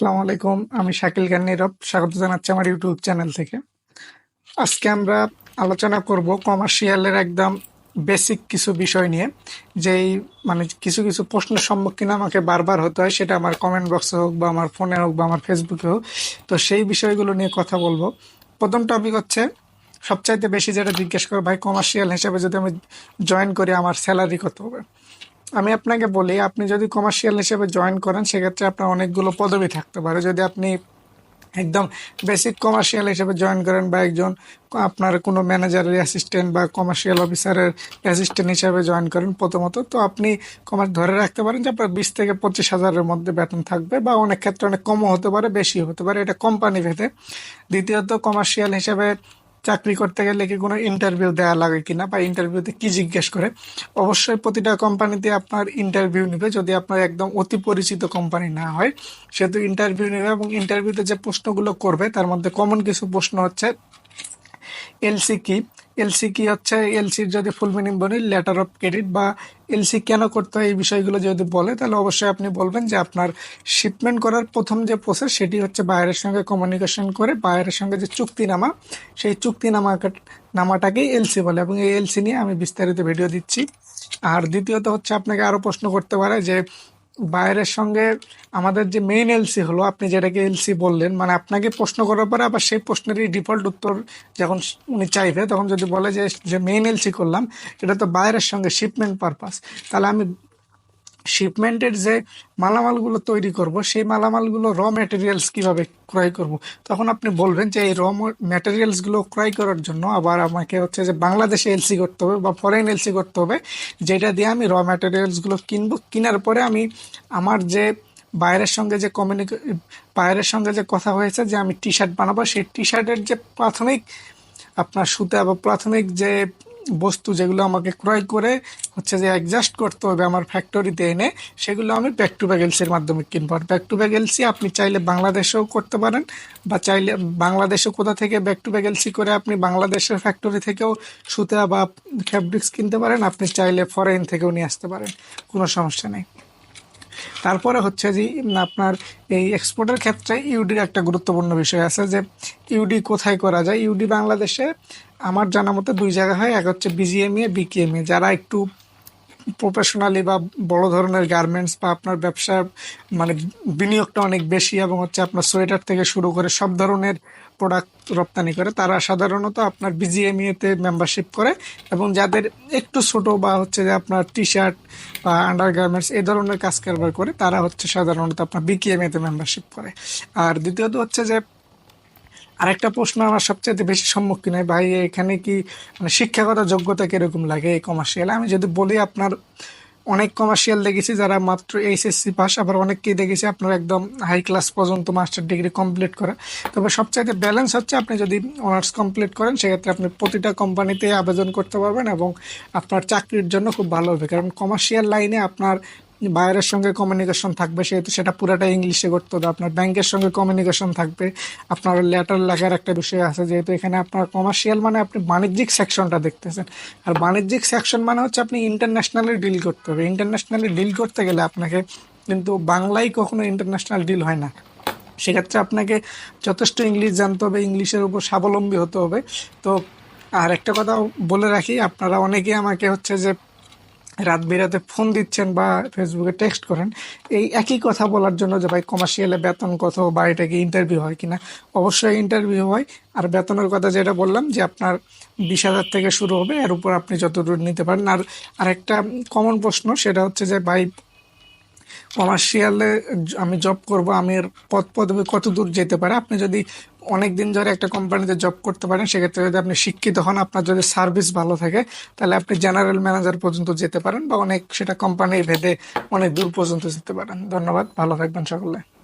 আসসালামু আলাইকুম। আমি শাকিল খান নীরব। স্বাগত জানাচ্ছি আমার ইউটিউব চ্যানেল থেকে। আজকে আমরা আলোচনা করব কমার্শিয়ালের একদম বেসিক কিছু বিষয় নিয়ে, যেই মানে কিছু কিছু প্রশ্নের সম্মুখীন আমাকে বারবার হতে হয়, সেটা আমার কমেন্ট বক্সে হোক বা আমার ফোনে হোক বা আমার ফেসবুকে হোক। তো সেই বিষয়গুলো নিয়ে কথা বলব। প্রথম টপিক হচ্ছে, সবচাইতে বেশি যেটা জিজ্ঞেস করে, ভাই, কমার্শিয়াল হিসেবে যদি আমি জয়েন করি, আমার স্যালারি কত হবে? আমি আপনাকে বলি, আপনি যদি কমার্শিয়াল হিসেবে জয়েন করেন, সেক্ষেত্রে আপনার অনেকগুলো পদবি থাকতে পারে। যদি আপনি একদম বেসিক কমার্শিয়াল হিসেবে জয়েন করেন বা একজন আপনার কোনো ম্যানেজারের অ্যাসিস্ট্যান্ট বা কমার্শিয়াল অফিসারের অ্যাসিস্ট্যান্ট হিসেবে জয়েন করেন প্রথমত, তো আপনি কমার্স ধরে রাখতে পারেন যে আপনার বিশ থেকে পঁচিশ হাজারের মধ্যে বেতন থাকবে বা অনেক ক্ষেত্রে অনেক কমও হতে পারে বেশি হতে পারে। এটা কোম্পানি ভেদে। দ্বিতীয়ত কমার্শিয়াল হিসেবে চাকরি করতে গেলে কি কোনো ইন্টারভিউ দেওয়া লাগে কিনা বা ইন্টারভিউতে কি জিজ্ঞেস করে? অবশ্যই প্রতিটা কোম্পানিতে আপনার ইন্টারভিউ নেবে। যদি আপনার একদম অতি পরিচিত কোম্পানি না হয় সেহেতু ইন্টারভিউ নেবে এবং ইন্টারভিউতে যে প্রশ্নগুলো করবে, তার মধ্যে কমন কিছু প্রশ্ন হচ্ছে এলসি কি? এলসি কি হচ্ছে? এলসির যদি ফুল মিনিং বলি লেটার অফ ক্রেডিট বা এলসি কেন করতে হয়, এই বিষয়গুলো যদি বলে, তাহলে অবশ্যই আপনি বলবেন যে আপনার শিপমেন্ট করার প্রথম যে প্রসেস সেটি হচ্ছে বাইরের সঙ্গে কমিউনিকেশন করে বাইরের সঙ্গে যে চুক্তিনামা, সেই চুক্তিনামা নামাটাকেই এলসি বলে। এবং এই এলসি নিয়ে আমি বিস্তারিত ভিডিও দিচ্ছি। আর দ্বিতীয়ত হচ্ছে, আপনাকে আরও প্রশ্ন করতে পারে যে বাইরের সঙ্গে আমাদের যে মেইন এলসি হলো, আপনি যেটাকে এলসি বললেন মানে আপনাকে প্রশ্ন করার পরে আবার সেই প্রশ্নেরই ডিফল্ট উত্তর যখন উনি চাইবে, তখন যদি বলে যে যে মেইন এলসি করলাম এটা তো বাইরের সঙ্গে শিপমেন্ট পারপাস তাহলে আমি শিপমেন্টের যে মালামালগুলো তৈরি করব, সেই মালামালগুলো র ম্যাটেরিয়ালস কীভাবে ক্রয় করব? তখন আপনি বলবেন যে এই র ম্যাটেরিয়ালসগুলো ক্রয় করার জন্য আবার আমাকে হচ্ছে যে বাংলাদেশে এলসি করতে হবে বা ফরেন এলসি করতে হবে, যেটা দিয়ে আমি র ম্যাটেরিয়ালসগুলো কিনবো। কেনার পরে আমি আমার যে বাইরের সঙ্গে যে কমিউনিকে বাইরের সঙ্গে যে কথা হয়েছে যে আমি টি শার্ট বানাবো, সেই টি শার্টের যে প্রাথমিক আপনার সুতা বা প্রাথমিক যে বস্তু যেগুলো আমাকে ক্রয় করে হচ্ছে যে অ্যাডজাস্ট করতে হবে আমার ফ্যাক্টরিতে এনে, সেগুলো আমি ব্যাক টু এলসির মাধ্যমে কিনবো। আর ব্যাক টু এলসি আপনি চাইলে বাংলাদেশেও করতে পারেন বা চাইলে বাংলাদেশে কোথা থেকে ব্যাক টু এলসি করে আপনি বাংলাদেশের ফ্যাক্টরি থেকেও সুতা বা ফ্যাব্রিক্স কিনতে পারেন, আপনি চাইলে ফরেন থেকেও নিয়ে আসতে পারেন, কোনো সমস্যা নেই। তারপরে হচ্ছে যে আপনার এই এক্সপোর্টের ক্ষেত্রে ইউডির একটা গুরুত্বপূর্ণ বিষয় আছে যে ইউডি কোথায় করা যায়? ইউডি বাংলাদেশে আমার জানা মতে দুই জায়গা হয়। এক হচ্ছে বিজিএমএ বিকেএমএ যারা একটু প্রফেশনালি বা বড় ধরনের গার্মেন্টস বা আপনার ব্যবসা মানে বিনিয়োগটা অনেক বেশি এবং হচ্ছে আপনার সোয়েটার থেকে শুরু করে সব ধরনের প্রোডাক্ট রপ্তানি করে, তারা সাধারণত আপনার বিজিএমইতে মেম্বারশিপ করে এবং যাদের একটু ছোট বা হচ্ছে যে আপনার টি শার্ট বা আন্ডার গার্মেন্টস এই ধরনের কাজ কারবার করে, তারা হচ্ছে সাধারণত আপনার বিকেএমএতে মেম্বারশিপ করে। আর দ্বিতীয়ত হচ্ছে যে আরেকটা প্রশ্ন আমার সবচেয়ে বেশি সম্মুখীন হয়, ভাই, এখানে কি মানে শিক্ষাগত যোগ্যতা কীরকম লাগে এই কমার্শিয়ালে আমি যদি বলি আপনার, অনেক কমার্শিয়াল দেখেছি যারা মাত্র এইচএসসি পাস, আবার অনেককেই দেখেছি আপনার একদম হাই ক্লাস পর্যন্ত মাস্টার ডিগ্রি কমপ্লিট করা। তবে সবচাইতে ব্যালেন্স হচ্ছে আপনি যদি অনার্স কমপ্লিট করেন, সেক্ষেত্রে আপনি প্রতিটা কোম্পানিতে আবেদন করতে পারবেন এবং আপনার চাকরির জন্য খুব ভালো হবে। কারণ কমার্শিয়াল লাইনে আপনার বাইরের সঙ্গে কমিউনিকেশন থাকবে, সেহেতু সেটা পুরাটা ইংলিশে করতে হবে। আপনার ব্যাংকের সঙ্গে কমিউনিকেশন থাকবে। আপনার লেটার লেখার একটা বিষয় আছে, যেহেতু এখানে আপনার কমার্শিয়াল মানে আপনি বাণিজ্যিক সেকশনটা দেখতেছেন। আর বাণিজ্যিক সেকশন মানে হচ্ছে আপনি ইন্টারন্যাশনালি ডিল করতে হবে। ইন্টারন্যাশনালি ডিল করতে গেলে আপনাকে কিন্তু বাংলায় কখনো ইন্টারন্যাশনাল ডিল হয় না। সেক্ষেত্রে আপনাকে যথেষ্ট ইংলিশ জানতে হবে ইংলিশের উপর স্বাবলম্বী হতে হবে। তো আর একটা কথা বলে রাখি, আপনারা অনেকেই আমাকে হচ্ছে যে রাত বেরাতে ফোন দিচ্ছেন বা ফেসবুকে টেক্সট করেন, এই একই কথা বলার জন্য যে ভাই কমার্শিয়ালে বেতন কত বা এটা কি ইন্টারভিউ হয় কিনা? অবশ্যই ইন্টারভিউ হয়। আর বেতনের কথা যেটা বললাম যে আপনার বিশ হাজার থেকে শুরু হবে, এর উপর আপনি যতদূর নিতে পারেন। আর আরেকটা কমন প্রশ্ন, সেটা হচ্ছে যে ভাই কমার্শিয়ালে আমি জব করব আমি এর পদ পদবি কত দূর যেতে পারে? আপনি যদি অনেক দিন ধরে একটা কোম্পানিতে জব করতে পারেন, সেক্ষেত্রে যদি আপনি শিক্ষিত হন, আপনার যদি সার্ভিস ভালো থাকে, তাহলে আপনি জেনারেল ম্যানেজার পর্যন্ত যেতে পারেন বা অনেক সেটা কোম্পানির ভেদে অনেক দূর পর্যন্ত যেতে পারেন। ধন্যবাদ, ভালো থাকবেন সকলে।